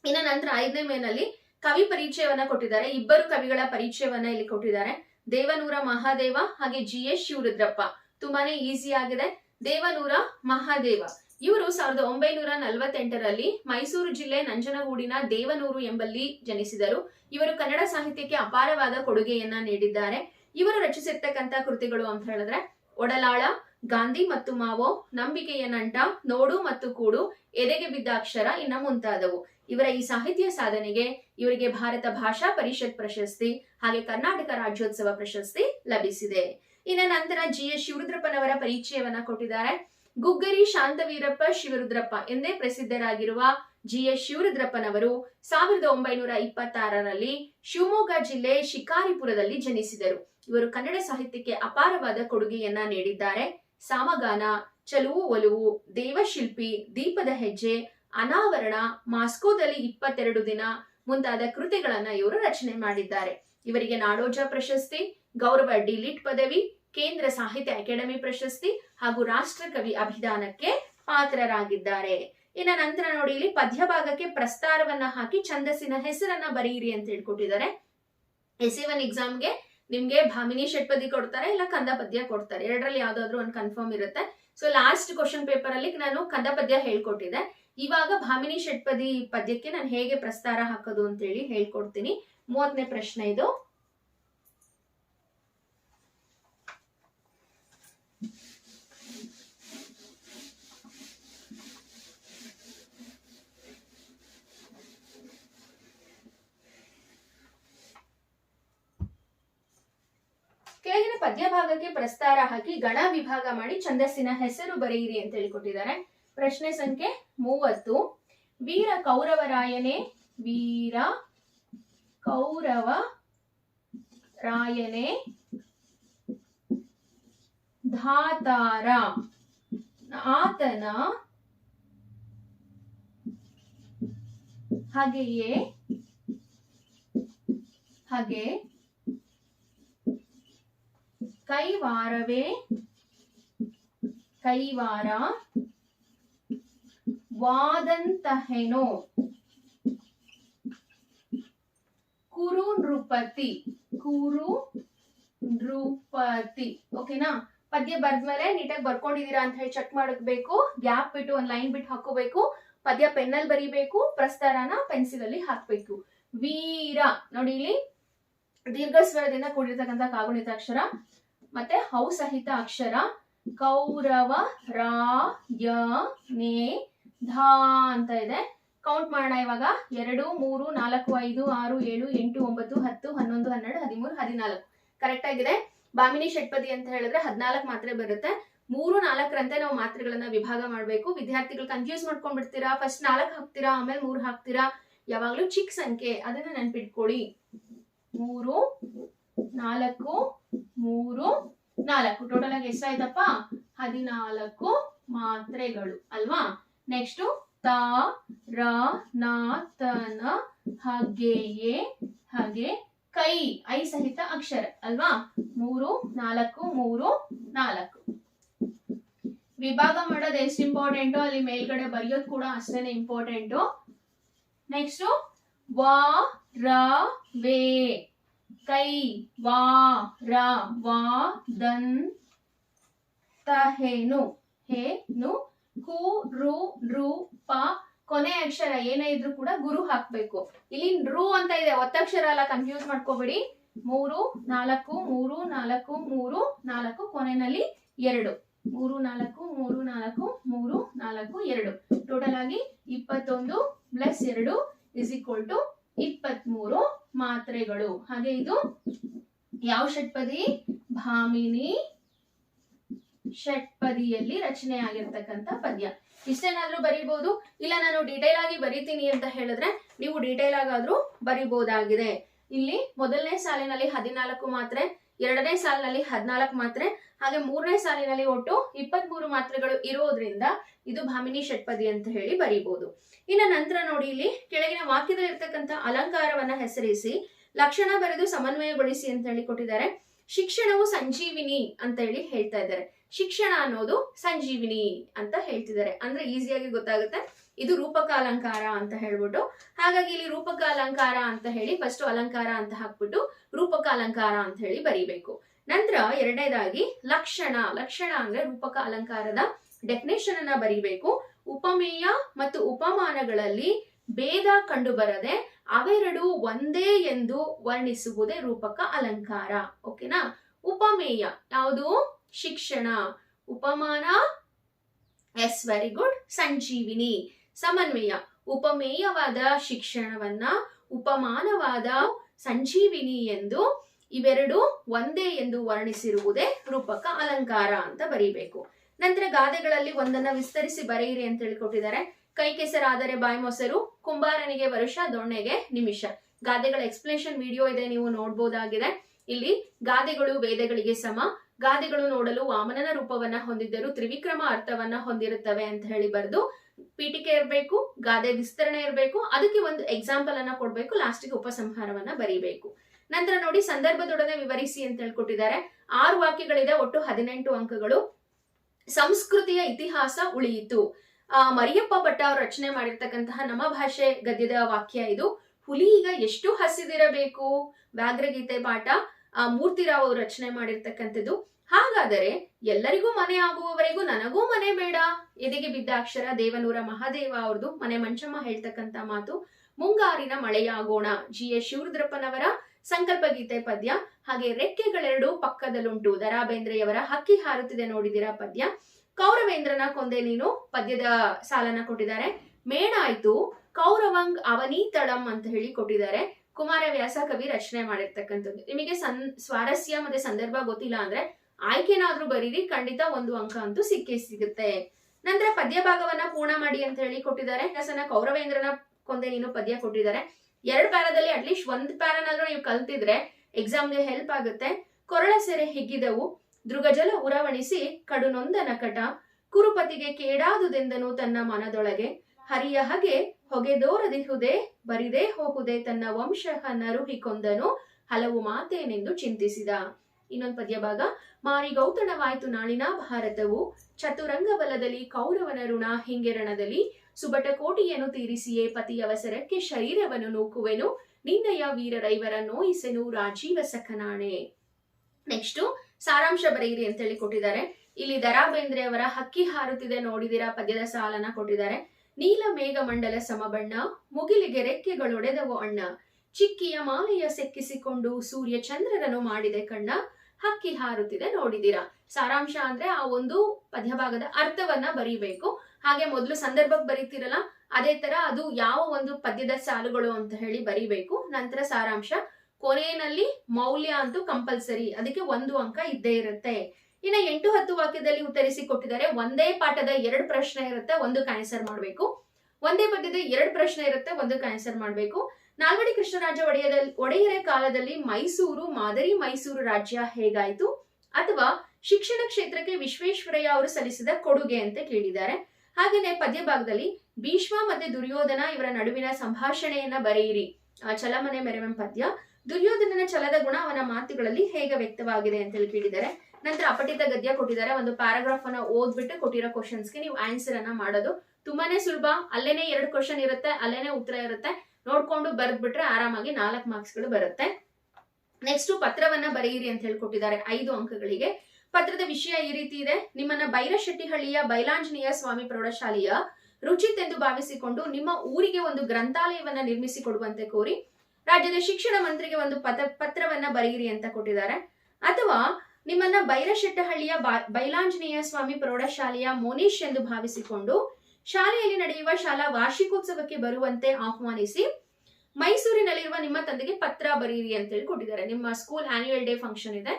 ಇನ್ನು ನಂತರ ಐದನೇ ಮೇನಲ್ಲಿ ಕವಿ ಪರಿಚಯವನ್ನ ಕೊಟ್ಟಿದ್ದಾರೆ. ಇಬ್ಬರು ಕವಿಗಳ ಪರಿಚಯವನ್ನ ಇಲ್ಲಿ ಕೊಟ್ಟಿದ್ದಾರೆ. ದೇವನೂರ ಮಹಾದೇವ ಹಾಗೆ ಜಿ ಎಸ್ ಶಿವರುದ್ರಪ್ಪ. ತುಂಬಾನೇ ಈಸಿ ಆಗಿದೆ. ದೇವನೂರ ಮಹಾದೇವ. ಇವರು ಸಾವಿರದ ಒಂಬೈನೂರ ನಲವತ್ತೆಂಟರಲ್ಲಿ ಮೈಸೂರು ಜಿಲ್ಲೆ ನಂಜನಗೂಡಿನ ದೇವನೂರು ಎಂಬಲ್ಲಿ ಜನಿಸಿದರು. ಇವರು ಕನ್ನಡ ಸಾಹಿತ್ಯಕ್ಕೆ ಅಪಾರವಾದ ಕೊಡುಗೆಯನ್ನ ನೀಡಿದ್ದಾರೆ. ಇವರು ರಚಿಸಿರ್ತಕ್ಕಂಥ ಕೃತಿಗಳು ಅಂತ ಹೇಳಿದ್ರೆ, ಒಡಲಾಳ, ಗಾಂಧಿ ಮತ್ತು ಮಾವೋ, ನಂಬಿಕೆಯ ನಂಟ, ನೋಡು ಮತ್ತು ಕೂಡು, ಎದೆಗೆ ಬಿದ್ದ ಅಕ್ಷರ, ಇನ್ನ ಮುಂತಾದವು. ಇವರ ಈ ಸಾಹಿತ್ಯ ಸಾಧನೆಗೆ ಇವರಿಗೆ ಭಾರತ ಭಾಷಾ ಪರಿಷತ್ ಪ್ರಶಸ್ತಿ, ಹಾಗೆ ಕರ್ನಾಟಕ ರಾಜ್ಯೋತ್ಸವ ಪ್ರಶಸ್ತಿ ಲಭಿಸಿದೆ. ಇನ್ನ ನಂತರ ಜಿ ಎಸ್ ಶಿವರುದ್ರಪ್ಪನವರ ಪರಿಚಯವನ್ನ ಕೊಟ್ಟಿದ್ದಾರೆ. ಗುಗ್ಗರಿ ಶಾಂತವೀರಪ್ಪ ಶಿವರುದ್ರಪ್ಪ ಎಂದೇ ಪ್ರಸಿದ್ಧರಾಗಿರುವ ಜಿ ಎಸ್ ಶಿವರುದ್ರಪ್ಪನವರು ಸಾವಿರದ ಒಂಬೈನೂರ ಇಪ್ಪತ್ತಾರರಲ್ಲಿ ಶಿವಮೊಗ್ಗ ಜಿಲ್ಲೆ ಶಿಕಾರಿಪುರದಲ್ಲಿ ಜನಿಸಿದರು. ಇವರು ಕನ್ನಡ ಸಾಹಿತ್ಯಕ್ಕೆ ಅಪಾರವಾದ ಕೊಡುಗೆಯನ್ನ ನೀಡಿದ್ದಾರೆ. ಸಾಮಗಾನ, ಚಲುವು ಒಲುವು, ದೇವಶಿಲ್ಪಿ, ದೀಪದ ಹೆಜ್ಜೆ, ಅನಾವರಣ, ಮಾಸ್ಕೋದಲ್ಲಿ ಇಪ್ಪತ್ತೆರಡು ದಿನ ಮುಂತಾದ ಕೃತಿಗಳನ್ನ ಇವರು ರಚನೆ ಮಾಡಿದ್ದಾರೆ. ಇವರಿಗೆ ನಾಡೋಜ ಪ್ರಶಸ್ತಿ, ಗೌರವ ಡಿಲಿಟ್ ಪದವಿ, ಕೇಂದ್ರ ಸಾಹಿತ್ಯ ಅಕಾಡೆಮಿ ಪ್ರಶಸ್ತಿ ಹಾಗೂ ರಾಷ್ಟ್ರಕವಿ ಅಭಿದಾನಕ್ಕೆ ಪಾತ್ರರಾಗಿದ್ದಾರೆ. ಇನ್ನ ನಂತರ ನೋಡಿ, ಇಲ್ಲಿ ಪದ್ಯ ಭಾಗಕ್ಕೆ ಪ್ರಸ್ತಾರವನ್ನ ಹಾಕಿ ಛಂದಸ್ಸಿನ ಹೆಸರನ್ನ ಬರೆಯಿರಿ ಅಂತ ಹೇಳ್ಕೊಟ್ಟಿದ್ದಾರೆ. ಎಸ್ ಎ ಒನ್ ಎಕ್ಸಾಮ್ಗೆ ನಿಮ್ಗೆ ಭಾಮಿನಿ ಷಟ್ಪದಿ ಕೊಡ್ತಾರೆ, ಇಲ್ಲ ಕಂದ ಪದ್ಯ ಕೊಡ್ತಾರೆ. ಎರಡರಲ್ಲಿ ಯಾವ್ದಾದ್ರು ಒಂದು ಕನ್ಫರ್ಮ್ ಇರುತ್ತೆ. ಸೊ ಲಾಸ್ಟ್ ಕ್ವಶನ್ ಪೇಪರ್ ಅಲ್ಲಿ ನಾನು ಕಂದ ಪದ್ಯ ಹೇಳ್ಕೊಟ್ಟಿದ್ದೆ ಇವಾಗ ಭಾಮಿನಿ ಷಟ್ಪದಿ ಪದ್ಯಕ್ಕೆ ನಾನು ಹೇಗೆ ಪ್ರಸ್ತಾರ ಹಾಕೋದು ಅಂತ ಹೇಳಿ ಹೇಳ್ಕೊಡ್ತೀನಿ. ಮೂವತ್ತನೇ ಪ್ರಶ್ನೆ ಇದು. ಕೆಳಗಿನ ಪದ್ಯ ಭಾಗಕ್ಕೆ ಪ್ರಸ್ತಾರ ಹಾಕಿ ಗಣ ವಿಭಾಗ ಮಾಡಿ ಛಂದಸ್ಸಿನ ಹೆಸರು ಬರೆಯಿರಿ ಅಂತ ಹೇಳಿಕೊಟ್ಟಿದ್ದಾರೆ. ಪ್ರಶ್ನೆ ಸಂಖ್ಯೆ ಮೂವತ್ತು. ವೀರ ಕೌರವರಾಯನೇ, ವೀರ ಕೌರವ ರಾಯನೇ, ಧಾತಾರ ಆತನ ಹಾಗೆಯೇ, ಹಾಗೆ ಕೈವಾರವೇ? ಕೈವಾರ? ವಾದಂತಹೆನೋ? ಕುರು ನೃಪತಿ ಕುರು ನೃಪತಿ ಓಕೆನಾ? ಪದ್ಯ ಬರ್ದ್ಮೇಲೆ ನೀಟಾಗಿ ಬರ್ಕೊಂಡಿದೀರಾ ಅಂತ ಹೇಳಿ ಚೆಕ್ ಮಾಡಬೇಕು ಗ್ಯಾಪ್ ಬಿಟ್ಟು ಒಂದ್ ಲೈನ್ ಬಿಟ್ಟು ಹಾಕೋಬೇಕು. ಪದ್ಯ ಪೆನ್ನಲ್ಲಿ ಬರಿಬೇಕು. ಪ್ರಸ್ತಾರನ ಪೆನ್ಸಿಲ್ ಅಲ್ಲಿ ಹಾಕ್ಬೇಕು. ವೀರ. ನೋಡಿ ಇಲ್ಲಿ ದೀರ್ಘ ಸ್ವರದಿಂದ ಕೂಡಿರ್ತಕ್ಕಂಥ ಕಾಗುಣಿತ ಅಕ್ಷರ ಮತ್ತೆ ಹೌ ಸಹಿತ ಅಕ್ಷರ ಕೌರವ ರಾ ಯ ನೇ ಧಾ ಅಂತ ಇದೆ. ಕೌಂಟ್ ಮಾಡೋಣ ಇವಾಗ. ಎರಡು, ಮೂರು, ನಾಲ್ಕು, ಐದು, ಆರು, ಏಳು, ಎಂಟು, ಒಂಬತ್ತು, ಹತ್ತು, ಹನ್ನೊಂದು, ಹನ್ನೆರಡು, ಹದಿಮೂರು, ಹದಿನಾಲ್ಕು. ಕರೆಕ್ಟ್ ಆಗಿದೆ. ಬಾಮಿನಿ ಷಟ್ಪದಿ ಅಂತ ಹೇಳಿದ್ರೆ ಹದಿನಾಲ್ಕು ಮಾತ್ರೆ ಬರುತ್ತೆ. ಮೂರು, ನಾಲ್ಕರಂತೆ ನಾವು ಮಾತ್ರೆಗಳನ್ನ ವಿಭಾಗ ಮಾಡಬೇಕು. ವಿದ್ಯಾರ್ಥಿಗಳು ಕನ್ಫ್ಯೂಸ್ ಮಾಡ್ಕೊಂಡ್ಬಿಡ್ತೀರಾ? ಫಸ್ಟ್ ನಾಲ್ಕು ಹಾಕ್ತೀರಾ? ಆಮೇಲೆ ಮೂರು ಹಾಕ್ತೀರಾ? ಯಾವಾಗ್ಲೂ ಚಿಕ್ಕ ಸಂಖ್ಯೆ. ಅದನ್ನ ನೆನ್ಪಿಟ್ಕೊಳ್ಳಿ. ಮೂರು ನಾಲ್ಕು, ಮೂರು, ನಾಲ್ಕು. ಟೋಟಲ್ ಆಗಿ ಎಷ್ಟಾಯ್ತಪ್ಪ? ಹದಿನಾಲ್ಕು ಮಾತ್ರೆಗಳು. ಅಲ್ವಾ? ನೆಕ್ಸ್ಟ್ ತ, ರ, ನ, ತ, ನ ಹಾಗೆಯೇ ಹಾಗೆ, ಕೈ. ಐ ಸಹಿತ ಅಕ್ಷರ. ಅಲ್ವಾ? ಮೂರು, ನಾಲ್ಕು ಮೂರು, ನಾಲ್ಕು. ವಿಭಾಗ ಮಾಡೋದು ಎಷ್ಟು ಇಂಪಾರ್ಟೆಂಟು ಅಲ್ಲಿ ಮೇಲ್ಗಡೆ ಬರೆಯೋದು ಕೂಡ ಅಷ್ಟೇನೆ ಇಂಪಾರ್ಟೆಂಟು ನೆಕ್ಸ್ಟ್ ವ, ರ, ವೇ. ಕೈ, ವಾ, ರ, ವಾ, ದನ್ ತಹೇನು ಹೇನು ಕು ರು ರು, ಪ. ಕೊನೆ ಅಕ್ಷರ ಏನೇ ಇದ್ರೂ ಕೂಡ ಗುರು ಹಾಕ್ಬೇಕು. ಇಲ್ಲಿ ರು ಅಂತ ಇದೆ. ಒತ್ತಕ್ಷರ ಅಲ್ಲ ಕನ್ಫ್ಯೂಸ್ ಮಾಡ್ಕೋಬೇಡಿ. ಮೂರು, ನಾಲ್ಕು ಮೂರು ನಾಲ್ಕು ಮೂರು, ನಾಲ್ಕು, ಕೊನೆಯಲ್ಲಿ ಎರಡು. ಮೂರು, ನಾಲ್ಕು ಮೂರು ನಾಲ್ಕು ಮೂರು, ನಾಲ್ಕು, ಎರಡು. ಟೋಟಲ್ ಆಗಿ ಇಪ್ಪತ್ತೊಂದು ಪ್ಲಸ್ ಎರಡು ಇಸ್ ಈಕ್ವಲ್ ಟು ಇಪ್ಪತ್ಮೂರು. ಮಾತ್ರೆಗಳು. ಹಾಗೆ ಇದು ಯಾವ ಷಟ್ಪದಿ? ಭಾಮಿನಿ ಷಟ್ಪದಿಯಲ್ಲಿ ರಚನೆ ಆಗಿರ್ತಕ್ಕಂಥ ಪದ್ಯ. ಇಷ್ಟೇನಾದ್ರೂ ಬರೀಬಹುದು? ಇಲ್ಲ, ನಾನು ಡೀಟೇಲ್ ಆಗಿ ಬರಿತೀನಿ ಅಂತ ಹೇಳಿದ್ರೆ ನೀವು ಡೀಟೇಲ್ ಆಗಾದ್ರೂ ಬರಿಬಹುದಾಗಿದೆ ಇಲ್ಲಿ ಮೊದಲನೇ ಸಾಲಿನಲ್ಲಿ ಹದಿನಾಲ್ಕು ಮಾತ್ರೆ ಎರಡನೇ ಸಾಲಿನಲ್ಲಿ ಹದಿನಾಲ್ಕು ಮಾತ್ರೆ, ಹಾಗೆ ಮೂರನೇ ಸಾಲಿನಲ್ಲಿ ಒಟ್ಟು ಇಪ್ಪತ್ತ್ ಮೂರು ಮಾತ್ರೆಗಳು ಇರೋದ್ರಿಂದ ಇದು ಭಾಮಿನಿ ಷಟ್ಪದಿ ಅಂತ ಹೇಳಿ ಬರೀಬಹುದು ಇನ್ನು ನಂತರ ನೋಡಿ ಇಲ್ಲಿ ಕೆಳಗಿನ ವಾಕ್ಯದಲ್ಲಿ ಇರ್ತಕ್ಕಂಥ ಅಲಂಕಾರವನ್ನ ಹೆಸರಿಸಿ, ಲಕ್ಷಣ ಬರೆದು ಸಮನ್ವಯಗೊಳಿಸಿ ಅಂತ ಹೇಳಿ ಕೊಟ್ಟಿದ್ದಾರೆ. ಶಿಕ್ಷಣವು ಸಂಜೀವಿನಿ ಅಂತ ಹೇಳಿ ಹೇಳ್ತಾ ಇದ್ದಾರೆ. ಶಿಕ್ಷಣ ಅನ್ನೋದು ಸಂಜೀವಿನಿ ಅಂತ ಹೇಳ್ತಿದ್ದಾರೆ. ಅಂದ್ರೆ ಈಸಿಯಾಗಿ ಗೊತ್ತಾಗುತ್ತೆ. ಇದು ರೂಪಕ ಅಲಂಕಾರ ಅಂತ ಹೇಳ್ಬಿಟ್ಟು, ಹಾಗಾಗಿ ಇಲ್ಲಿ ರೂಪಕ ಅಲಂಕಾರ ಅಂತ ಹೇಳಿ ಫಸ್ಟ್ ಅಲಂಕಾರ ಅಂತ ಹಾಕ್ಬಿಟ್ಟು ರೂಪಕ ಅಲಂಕಾರ ಅಂತ ಹೇಳಿ ಬರಿಬೇಕು. ನಂತರ ಎರಡನೇದಾಗಿ ಲಕ್ಷಣ. ಲಕ್ಷಣ ಅಂದ್ರೆ ರೂಪಕ ಅಲಂಕಾರದ ಡೆಫಿನೇಷನ್ ಅನ್ನ ಬರಿಬೇಕು. ಉಪಮೇಯ ಮತ್ತು ಉಪಮಾನಗಳಲ್ಲಿ ಭೇದ ಕಂಡುಬರದೆ ಅವೆರಡು ಒಂದೇ ಎಂದು ವರ್ಣಿಸುವುದೇ ರೂಪಕ ಅಲಂಕಾರ. ಓಕೆನಾ ಉಪಮೇಯ ಯಾವುದು? ಶಿಕ್ಷಣ. ಉಪಮಾನ? ಎಸ್ ವೆರಿ ಗುಡ್ ಸಂಜೀವಿನಿ. ಸಮನ್ವಯ. ಉಪಮೇಯವಾದ ಶಿಕ್ಷಣವನ್ನ ಉಪಮಾನವಾದ ಸಂಜೀವಿನಿ ಎಂದು ಇವೆರಡು ಒಂದೇ ಎಂದು ವರ್ಣಿಸಿರುವುದೇ ರೂಪಕ ಅಲಂಕಾರ ಅಂತ ಬರೀಬೇಕು. ನಂತರ ಗಾದೆಗಳಲ್ಲಿ ಒಂದನ್ನ ವಿಸ್ತರಿಸಿ ಬರೆಯಿರಿ ಅಂತ ಹೇಳಿಕೊಟ್ಟಿದ್ದಾರೆ. ಕೈ ಕೆಸರಾದರೆ ಬಾಯಿ ಮೊಸರು, ಕುಂಬಾರನಿಗೆ ವರುಷ, ದೊಣ್ಣೆಗೆ ನಿಮಿಷ. ಗಾದೆಗಳ ಎಕ್ಸ್ಪ್ಲೇಷನ್ ವಿಡಿಯೋ ಇದೆ, ನೀವು ನೋಡ್ಬೋದಾಗಿದೆ. ಇಲ್ಲಿ ಗಾದೆಗಳು ವೇದಗಳಿಗೆ ಸಮ. ಗಾದೆಗಳು ನೋಡಲು ವಾಮನನ ರೂಪವನ್ನ ಹೊಂದಿದ್ದರೂ ತ್ರಿವಿಕ್ರಮ ಅರ್ಥವನ್ನ ಹೊಂದಿರುತ್ತವೆ ಅಂತ ಹೇಳಿ ಬರೆದು ಪೀಠಿಕೆ ಇರಬೇಕು, ಗಾದೆ ವಿಸ್ತರಣೆ ಇರಬೇಕು, ಅದಕ್ಕೆ ಒಂದು ಎಕ್ಸಾಂಪಲ್ ಅನ್ನ ಕೊಡಬೇಕು ಲಾಸ್ಟಿಗೆ ಉಪಸಂಹಾರವನ್ನ ಬರೀಬೇಕು. ನಂತರ ನೋಡಿ ಸಂದರ್ಭದೊಡನೆ ವಿವರಿಸಿ ಅಂತ ಹೇಳ್ಕೊಟ್ಟಿದ್ದಾರೆ. ಆರು ವಾಕ್ಯಗಳಿದೆ, ಒಟ್ಟು ಹದಿನೆಂಟು ಅಂಕಗಳು. ಸಂಸ್ಕೃತಿಯ ಇತಿಹಾಸ ಉಳಿಯಿತು. ಆ, ಮರಿಯಪ್ಪ ಭಟ್ಟ ಅವರು ರಚನೆ ಮಾಡಿರ್ತಕ್ಕಂತಹ ನಮ್ಮ ಭಾಷೆ ಗದ್ಯದ ವಾಕ್ಯ ಇದು. ಹುಲಿ ಈಗ ಎಷ್ಟು ಹಸಿದಿರಬೇಕು? ವ್ಯಾಘ್ರಗೀತೆ ಪಾಠ. ಆ, ಮೂರ್ತಿರಾವ್ ಅವರು ರಚನೆ ಮಾಡಿರ್ತಕ್ಕಂಥದ್ದು. ಹಾಗಾದರೆ ಎಲ್ಲರಿಗೂ ಮನೆ ಆಗುವವರೆಗೂ ನನಗೂ ಮನೆ ಬೇಡ. ಎದೆಗೆ ಬಿದ್ದ ಅಕ್ಷರ, ದೇವನೂರ ಮಹಾದೇವ ಅವ್ರದ್ದು ಮನೆ ಮಂಚಮ್ಮ ಹೇಳ್ತಕ್ಕಂತ ಮಾತು. ಮುಂಗಾರಿನ ಮಳೆಯಾಗೋಣ. ಜಿ. ಎಸ್. ಶಿವರುದ್ರಪ್ಪನವರ ಸಂಕಲ್ಪ ಗೀತೆ ಪದ್ಯ. ಹಾಗೆ ರೆಕ್ಕೆಗಳೆರಡು ಪಕ್ಕದಲ್ಲುಂಟು. ದರಾಬೇಂದ್ರೆಯವರ ಹಕ್ಕಿ ಹಾರುತ್ತಿದೆ ನೋಡಿದಿರ ಪದ್ಯ. ಕೌರವೇಂದ್ರನ ಕೊಂದೆ ನೀನು ಪದ್ಯದ ಸಾಲನ ಕೊಟ್ಟಿದ್ದಾರೆ. ಮೇಣಾಯ್ತು ಕೌರವಂಗ್ ಅವನೀತಳಂ ಅಂತ ಹೇಳಿ ಕೊಟ್ಟಿದ್ದಾರೆ. ಕುಮಾರವ್ಯಾಸ ಕವಿ ರಚನೆ ಮಾಡಿರ್ತಕ್ಕಂಥದ್ದು. ನಿಮಗೆ ಸನ್, ಸ್ವಾರಸ್ಯ ಮತ್ತೆ ಸಂದರ್ಭ ಗೊತ್ತಿಲ್ಲ ಅಂದ್ರೆ ಆಯ್ಕೆನಾದ್ರೂ ಬರೀರಿ, ಖಂಡಿತ ಒಂದು ಅಂಕ ಅಂತೂ ಸಿಕ್ಕೇ ಸಿಗುತ್ತೆ. ನಂತರ ಪದ್ಯ ಭಾಗವನ್ನ ಪೂರ್ಣ ಮಾಡಿ ಅಂತ ಹೇಳಿ ಕೊಟ್ಟಿದ್ದಾರೆ. ಹೆಸನ ಕೌರವೇಂದ್ರನ ಕೊಂದೆ ನೀನು ಪದ್ಯ ಕೊಟ್ಟಿದ್ದಾರೆ. ಎರಡ್ ಪ್ಯಾರದಲ್ಲಿ ಅಟ್ಲೀಸ್ಟ್ ಒಂದ್ ಪ್ಯಾರನಾದ್ರೂ ನೀವು ಕಲ್ತಿದ್ರೆ ಎಕ್ಸಾಮ್ಗೆ ಹೆಲ್ಪ್ ಆಗುತ್ತೆ. ಕೊರಳ ಸೆರೆ ಹಿಗ್ಗಿದವು. ದೃಗಜಲ ಉರವಣಿಸಿ ಕಡುನೊಂದ ನಕಟ ಕುರುಪತಿಗೆ ಕೇಡಾದುದೆಂದನು ತನ್ನ ಮನದೊಳಗೆ. ಹರಿಯ ಹಗೆ ಹೊಗೆದೋರದಿಹುದೇ ಬರಿದೇ ಹೋಗುದೆ ತನ್ನ ವಂಶ ನರುಹಿಕೊಂದನು ಹಲವು ಮಾತೇನೆಂದು ಚಿಂತಿಸಿದ. ಇನ್ನೊಂದು ಪದ್ಯ ಭಾಗ. ಮಾರಿಗೌತಣವಾಯ್ತು ನಾಳಿನ ಭಾರತವು. ಚತುರಂಗ ಬಲದಲ್ಲಿ ಕೌರವನ ಋಣ ಹಿಂಗೆರಣದಲ್ಲಿ. ಸುಬಟ ಕೋಟಿಯನ್ನು ತೀರಿಸಿಯೇ ಪತಿಯವಸರಕ್ಕೆ ಶರೀರವನ್ನು ನೂಕುವೆನು. ನಿನ್ನಯ ವೀರರೈವರ ನೋಯಿಸೆನು ರಾಜೀವ ಸಖನಾಣೆ. ನೆಕ್ಸ್ಟ್ ಸಾರಾಂಶ ಬರೆಯಿರಿ ಅಂತ ಹೇಳಿ ಕೊಟ್ಟಿದ್ದಾರೆ. ಇಲ್ಲಿ ದರಾ ಬೇಂದ್ರೆ ಅವರ ಹಕ್ಕಿ ಹಾರುತ್ತಿದೆ ನೋಡಿದಿರ ಪದ್ಯದ ಸಾಲನ ಕೊಟ್ಟಿದ್ದಾರೆ. ನೀಲ ಮೇಘ ಮಂಡಲ ಸಮಬಣ್ಣ, ಮುಗಿಲಿಗೆ ರೆಕ್ಕೆಗಳೊಡೆದವು ಅಣ್ಣ. ಚಿಕ್ಕಿಯ ಮಾಲೆಯ ಸೆಕ್ಕಿಸಿಕೊಂಡು ಸೂರ್ಯ ಚಂದ್ರರನ್ನು ಮಾಡಿದೆ ಕಣ್ಣ. ಹಕ್ಕಿ ಹಾರುತ್ತಿದೆ ನೋಡಿದಿರಾ ಸಾರಾಂಶ ಅಂದ್ರೆ ಆ ಒಂದು ಪದ್ಯಭಾಗದ ಅರ್ಥವನ್ನ ಬರೀಬೇಕು. ಹಾಗೆ ಮೊದಲು ಸಂದರ್ಭಕ್ಕೆ ಬರೀತಿರಲ್ಲ, ಅದೇ ತರ ಅದು ಯಾವ ಒಂದು ಪದ್ಯದ ಸಾಲುಗಳು ಅಂತ ಹೇಳಿ ಬರೀಬೇಕು. ನಂತರ ಸಾರಾಂಶ, ಕೊನೆಯಲ್ಲಿ ಮೌಲ್ಯ ಅಂತೂ ಕಂಪಲ್ಸರಿ, ಅದಕ್ಕೆ ಒಂದು ಅಂಕ ಇದ್ದೇ ಇರುತ್ತೆ. ಇನ್ನು ಎಂಟು ಹತ್ತು ವಾಕ್ಯದಲ್ಲಿ ಉತ್ತರಿಸಿ ಕೊಟ್ಟಿದ್ದಾರೆ, ಒಂದೇ ಪಾಠದ ಎರಡು ಪ್ರಶ್ನೆ ಇರುತ್ತೆ, ಒಂದು ಕ್ಯಾನ್ಸರ್ ಮಾಡಬೇಕು. ಒಂದೇ ಪದ್ಯದ ಎರಡು ಪ್ರಶ್ನೆ ಇರುತ್ತೆ, ಒಂದಕ್ಕೆ ಆನ್ಸರ್ ಮಾಡಬೇಕು. ನಾಲ್ವಡಿ ಕೃಷ್ಣರಾಜ ಒಡೆಯದ ಒಡೆಯರ ಕಾಲದಲ್ಲಿ ಮೈಸೂರು, ಮಾದರಿ ಮೈಸೂರು ರಾಜ್ಯ ಹೇಗಾಯ್ತು? ಅಥವಾ ಶಿಕ್ಷಣ ಕ್ಷೇತ್ರಕ್ಕೆ ವಿಶ್ವೇಶ್ವರಯ್ಯ ಅವರು ಸಲ್ಲಿಸಿದ ಕೊಡುಗೆ ಅಂತ ಕೇಳಿದ್ದಾರೆ. ಹಾಗೇನೆ ಪದ್ಯ ಭಾಗದಲ್ಲಿ ಭೀಷ್ಮ ಮತ್ತೆ ದುರ್ಯೋಧನ ಇವರ ನಡುವಿನ ಸಂಭಾಷಣೆಯನ್ನ ಬರೆಯಿರಿ. ಚಲಮನೆ ಮೆರವಂ ಪದ್ಯ. ದುರ್ಯೋಧನನ ಛಲದ ಗುಣ ಅವನ ಮಾತುಗಳಲ್ಲಿ ಹೇಗೆ ವ್ಯಕ್ತವಾಗಿದೆ ಅಂತ ಹೇಳಿ ಕೇಳಿದ್ದಾರೆ. ನಂತರ ಅಪಠಿತ ಗದ್ಯ ಕೊಟ್ಟಿದ್ದಾರೆ. ಒಂದು ಪ್ಯಾರಾಗ್ರಾಫ್ ಅನ್ನ ಓದ್ಬಿಟ್ಟು ಕೊಟ್ಟಿರೋ ಕ್ವಶನ್ಸ್ಗೆ ನೀವು ಆನ್ಸರ್ ಅನ್ನ ಮಾಡೋದು. ತುಂಬಾನೇ ಸುಲಭ. ಅಲ್ಲೇನೆ ಎರಡು ಕ್ವಶನ್ ಇರುತ್ತೆ, ಅಲ್ಲೇನೆ ಉತ್ತರ ಇರುತ್ತೆ. ನೋಡ್ಕೊಂಡು ಬರೆದ್ಬಿಟ್ರೆ ಆರಾಮಾಗಿ ನಾಲ್ಕು ಮಾರ್ಕ್ಸ್ಗಳು ಬರುತ್ತೆ. ನೆಕ್ಸ್ಟ್ ಪತ್ರವನ್ನ ಬರೆಯಿರಿ ಅಂತ ಹೇಳ್ಕೊಟ್ಟಿದ್ದಾರೆ ಐದು ಅಂಕಗಳಿಗೆ. ಪತ್ರದ ವಿಷಯ ಈ ರೀತಿ ಇದೆ. ನಿಮ್ಮನ್ನ ಬೈರಶೆಟ್ಟಿಹಳ್ಳಿಯ ಬೈಲಾಂಜನೇಯ ಸ್ವಾಮಿ ಪ್ರೌಢಶಾಲೆಯ ರುಚಿತ್ ಎಂದು ಭಾವಿಸಿಕೊಂಡು ನಿಮ್ಮ ಊರಿಗೆ ಒಂದು ಗ್ರಂಥಾಲಯವನ್ನ ನಿರ್ಮಿಸಿ ಕೊಡುವಂತೆ ಕೋರಿ ರಾಜ್ಯದ ಶಿಕ್ಷಣ ಮಂತ್ರಿಗೆ ಒಂದು ಪತ, ಪತ್ರವನ್ನ ಬರೆಯಿರಿ ಅಂತ ಕೊಟ್ಟಿದ್ದಾರೆ. ಅಥವಾ ನಿಮ್ಮನ್ನ ಬೈರಶೆಟ್ಟಹಳ್ಳಿಯ ಬೈಲಾಂಜನೇಯ ಸ್ವಾಮಿ ಪ್ರೌಢಶಾಲೆಯ ಮೋನೀಶ್ ಎಂದು ಭಾವಿಸಿಕೊಂಡು ಶಾಲೆಯಲ್ಲಿ ನಡೆಯುವ ಶಾಲಾ ವಾರ್ಷಿಕೋತ್ಸವಕ್ಕೆ ಬರುವಂತೆ ಆಹ್ವಾನಿಸಿ ಮೈಸೂರಿನಲ್ಲಿರುವ ನಿಮ್ಮ ತಂದೆಗೆ ಪತ್ರ ಬರೀರಿ ಅಂತ ಹೇಳಿ ಕೊಟ್ಟಿದ್ದಾರೆ. ನಿಮ್ಮ ಸ್ಕೂಲ್ ಆನ್ಯುವಲ್ ಡೇ ಫಂಕ್ಷನ್ ಇದೆ.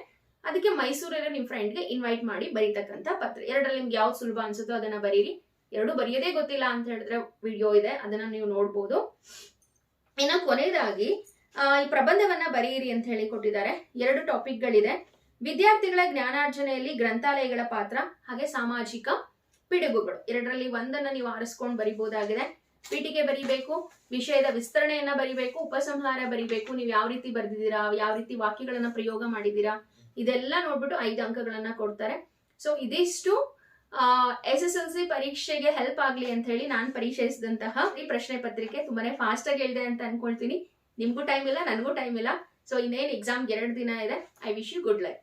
ಅದಕ್ಕೆ ಮೈಸೂರಲ್ಲಿ ನಿಮ್ಮ ಫ್ರೆಂಡ್ಗೆ ಇನ್ವೈಟ್ ಮಾಡಿ ಬರೀತಕ್ಕಂತ ಪತ್ರ. ಎರಡರಲ್ಲಿ ನಿಮ್ಗೆ ಯಾವ್ದು ಸುಲಭ ಅನ್ಸುತ್ತೋ ಅದನ್ನ ಬರೀರಿ. ಎರಡು ಬರೆಯೋದೇ ಗೊತ್ತಿಲ್ಲ ಅಂತ ಹೇಳಿದ್ರೆ ವಿಡಿಯೋ ಇದೆ. ಅದನ್ನ ನೀವು ನೋಡ್ಬೋದು. ಇನ್ನು ಕೊನೆಯದಾಗಿ ಈ ಪ್ರಬಂಧವನ್ನ ಬರೆಯಿರಿ ಅಂತ ಹೇಳಿ ಕೊಟ್ಟಿದ್ದಾರೆ. ಎರಡು ಟಾಪಿಕ್ಗಳಿದೆ ವಿದ್ಯಾರ್ಥಿಗಳ ಜ್ಞಾನಾರ್ಜನೆಯಲ್ಲಿ ಗ್ರಂಥಾಲಯಗಳ ಪಾತ್ರ, ಹಾಗೆ ಸಾಮಾಜಿಕ ಪಿಡುಗುಗಳು. ಎರಡರಲ್ಲಿ ಒಂದನ್ನ ನೀವು ಆರಿಸ್ಕೊಂಡು ಬರಿಬಹುದಾಗಿದೆ ಪೀಠಿಗೆ ಬರಿಬೇಕು, ವಿಷಯದ ವಿಸ್ತರಣೆಯನ್ನ ಬರಿಬೇಕು, ಉಪಸಂಹಾರ ಬರಿಬೇಕು. ನೀವು ಯಾವ ರೀತಿ ಬರೆದಿದ್ದೀರಾ, ಯಾವ ರೀತಿ ವಾಕ್ಯಗಳನ್ನ ಪ್ರಯೋಗ ಮಾಡಿದ್ದೀರಾ, ಇದೆಲ್ಲ ನೋಡ್ಬಿಟ್ಟು ಐದು ಅಂಕಗಳನ್ನ ಕೊಡ್ತಾರೆ. ಸೊ ಇದಿಷ್ಟು ಎಸ್ ಎಸ್ ಎಲ್ ಸಿ ಪರೀಕ್ಷೆಗೆ ಹೆಲ್ಪ್ ಆಗ್ಲಿ ಅಂತ ಹೇಳಿ ನಾನು ಪರಿಚಯಿಸಿದಂತಹ ಈ ಪ್ರಶ್ನೆ ಪತ್ರಿಕೆ ತುಂಬಾನೇ ಫಾಸ್ಟ್ ಆಗಿ ಹೇಳಿದೆ ಅಂತ ಅನ್ಕೊಳ್ತೀನಿ. ನಿಮ್ಗೂ ಟೈಮ್ ಇಲ್ಲ, ನನಗೂ ಟೈಮ್ ಇಲ್ಲ. ಸೊ ಇನ್ನೇನು ಎಕ್ಸಾಮ್ ಎರಡು ದಿನ ಇದೆ. I wish you good life